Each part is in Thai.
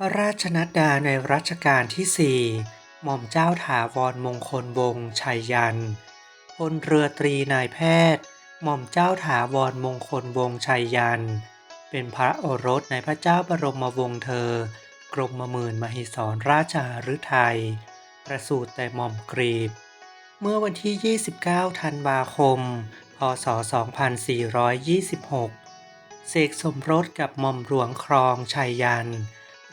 พระราชนัดดาในรัชกาลที่สี่หม่อมเจ้าถาวรมงคลวงศ์ชัยยันพลเรือตรีนายแพทย์ หม่อมเจ้าถาวรมงคลวงศ์ชัยยัน เป็นพระโอรสในพระเจ้าบรมวงศ์เธอ กรมหมื่นมหิศรราชหฤทัยประสูติแต่หม่อมกรีบ เมื่อวันที่ 29 ธันวาคม พศ 2426 เสกสมรสกับหม่อมหลวงครองชัยยัน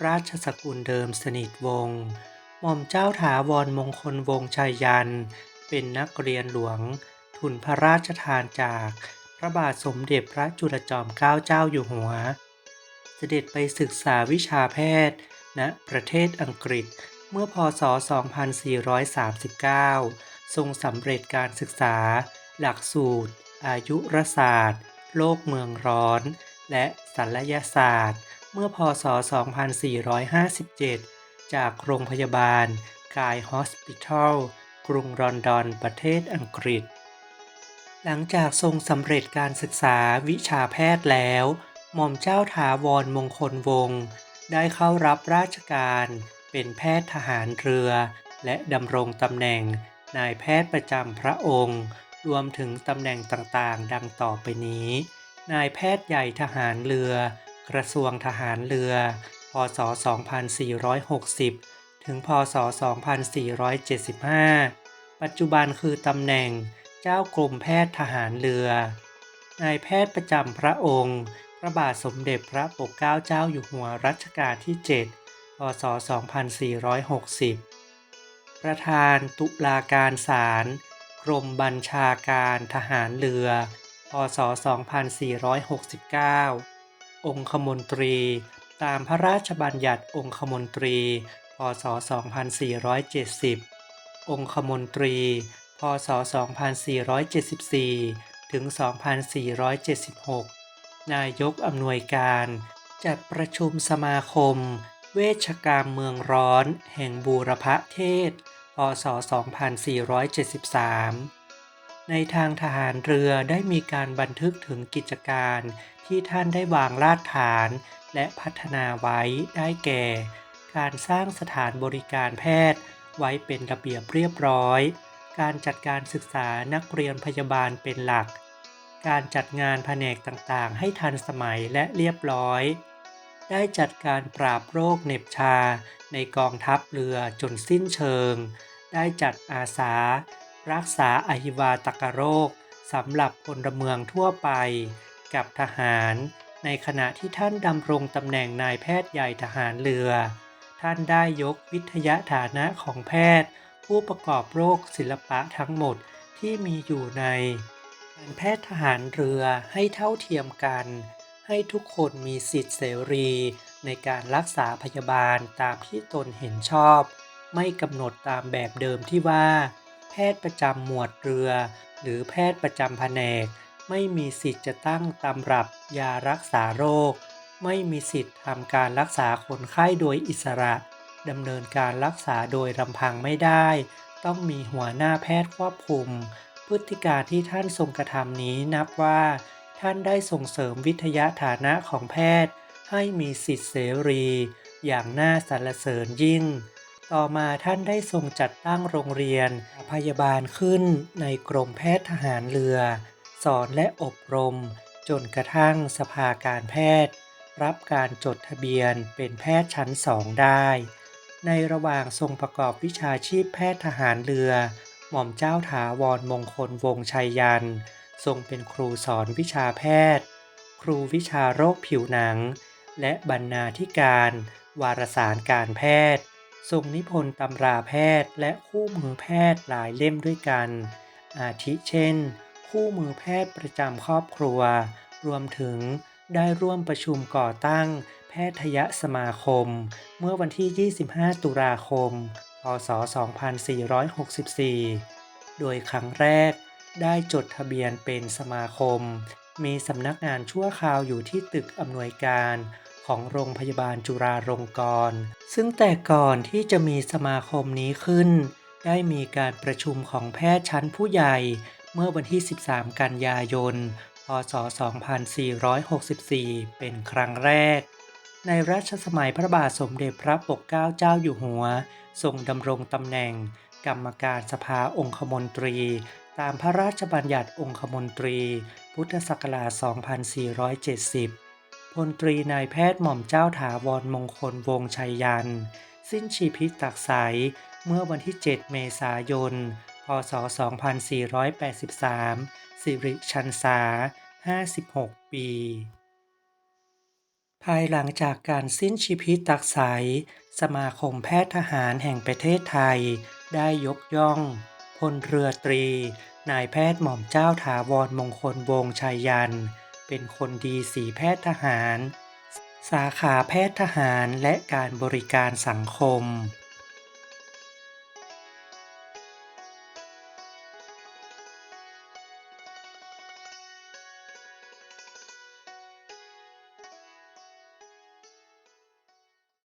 ราชสกุลเดิมสนิทวงศ์หม่อมเจ้าถาวรมงคลวงศ์ชัยยัน เป็นนักเรียนหลวง ทุนพระราชทานจาก พระบาทสมเด็จพระจุลจอมเกล้าเจ้าอยู่หัว เสด็จไปศึกษาวิชาแพทย์ณประเทศอังกฤษเมื่อพศ 2439 ทรงสำเร็จการศึกษา หลักสูตร อายุรศาสตร์ โลกเมืองร้อน และศัลยศาสตร์ เมื่อพศ 2457 จากโรงพยาบาลกายฮอสปิทอลกรุงลอนดอนประเทศอังกฤษ หลังจากทรงสำเร็จการศึกษาวิชาแพทย์แล้ว หม่อมเจ้าถาวรมงคลวงศ์ได้เข้ารับราชการเป็นแพทย์ทหารเรือ และดำรงตำแหน่งนายแพทย์ประจำพระองค์ รวมถึงตำแหน่งต่างๆ ดังต่อไปนี้ นายแพทย์ใหญ่ทหารเรือ กระทรวงทหารเรือ พศ 2460 ถึง พศ 2475 ปัจจุบันคือตำแหน่งเจ้ากรมแพทย์ทหารเรือ นายแพทย์ประจำพระองค์ พระบาทสมเด็จพระปกเกล้าเจ้าอยู่หัวรัชกาลที่ 7 พศ 2460 ประธานตุลาการศาลกรมบัญชาการทหารเรือ พศ 2469 องคมนตรี ตามพระราชบัญญัติองคมนตรี พศ 2470 องคมนตรี พศ 2474 ถึง 2476 นายกอำนวยการ จัดประชุมสมาคม เวชกรรมเมืองร้อน แห่งบูรพเทศ พศ 2473 ในทางทหารเรือได้มีการบันทึกถึงกิจการที่ท่านได้วางรากฐานและพัฒนาไว้ได้แก่ การสร้างสถานบริการแพทย์ ไว้เป็นระเบียบเรียบร้อย การจัดการศึกษานักเรียนพยาบาลเป็นหลัก การจัดงานแผนกต่างๆ ให้ทันสมัยและเรียบร้อย ได้จัดการปราบโรคเหน็บชาในกองทัพเรือจนสิ้นเชิง ได้จัดอาสา รักษาอหิวาตกโรคสำหรับพลเมืองทั่วไป กับทหาร ในขณะที่ท่านดำรงตำแหน่งนายแพทย์ใหญ่ทหารเรือ ท่านได้ยกวิทยาฐานะของแพทย์ ผู้ประกอบโรคศิลปะทั้งหมดที่มีอยู่ในการแพทย์ทหารเรือให้เท่าเทียมกัน ให้ทุกคนมีสิทธิเสรีในการรักษาพยาบาลตามที่ตนเห็นชอบ ไม่กำหนดตามแบบเดิมที่ว่า แพทย์ประจำหมวดเรือ หรือแพทย์ประจำแผนก ไม่มีสิทธิ์จะตั้งตำรับยารักษาโรค ไม่มีสิทธิ์ทำการรักษาคนไข้โดยอิสระดำเนินการรักษาโดยลำพังไม่ได้ ต้องมีหัวหน้าแพทย์ควบคุม พฤติการที่ท่านทรงกระทำนี้นับว่า ท่านได้ส่งเสริมวิทยาฐานะของแพทย์ ให้มีสิทธิเสรี อย่างน่าสรรเสริญยิ่ง ต่อมาท่านได้ทรงจัดตั้งโรงเรียนพยาบาลขึ้นในกรมแพทย์ทหารเรือ สอนและอบรม จนกระทั่งสภาการแพทย์ รับการจดทะเบียนเป็นแพทย์ชั้นสองได้ ในระหว่างทรงประกอบวิชาชีพแพทย์ทหารเรือ หม่อมเจ้าถาวรมงคลวงศ์ชัยยัน ทรงเป็นครูสอนวิชาแพทย์ ครูวิชาโรคผิวหนัง และบรรณาธิการ วารสารการแพทย์ ทรงนิพนธ์ตำราแพทย์และคู่มือแพทย์หลายเล่มด้วยกัน อาทิเช่น คู่มือแพทย์ประจำครอบครัว รวมถึงได้ร่วมประชุมก่อตั้ง แพทยสมาคม เมื่อวันที่ 25 ตุลาคม พศ 2464 โดยครั้งแรกได้จดทะเบียนเป็นสมาคม มีสำนักงานชั่วคราวอยู่ที่ตึกอำนวยการ ของโรงพยาบาลจุฬาลงกรณ์ ซึ่งแต่ก่อนที่จะมีสมาคมนี้ขึ้น ได้มีการประชุมของแพทย์ชั้นผู้ใหญ่ เมื่อวันที่ 13 กันยายน พศ 2464 เป็นครั้งแรก ในรัชสมัยพระบาทสมเด็จพระปกเกล้าเจ้าอยู่หัว ทรงดำรงตำแหน่ง กรรมการสภาองคมนตรี ตามพระราชบัญญัติองคมนตรี พุทธศักราช 2470 พลตรีนายแพทย์หม่อมเจ้าถาวรมงคลวงศ์ชัยยัน สิ้นชีพิตตักใสเมื่อวันที่ 7 เมษายน พศ 2483 สิริชันษา 56 ปี ภายหลังจากการสิ้นชีพิตตักใสสมาคมแพทย์ทหารแห่งประเทศไทย ได้ยกย่องพลเรือตรี นายแพทย์หม่อมเจ้าถาวรมงคลวงศ์ชัยยัน เป็นคนดีสีแพทย์ทหาร สาขาแพทย์ทหารและการบริการสังคม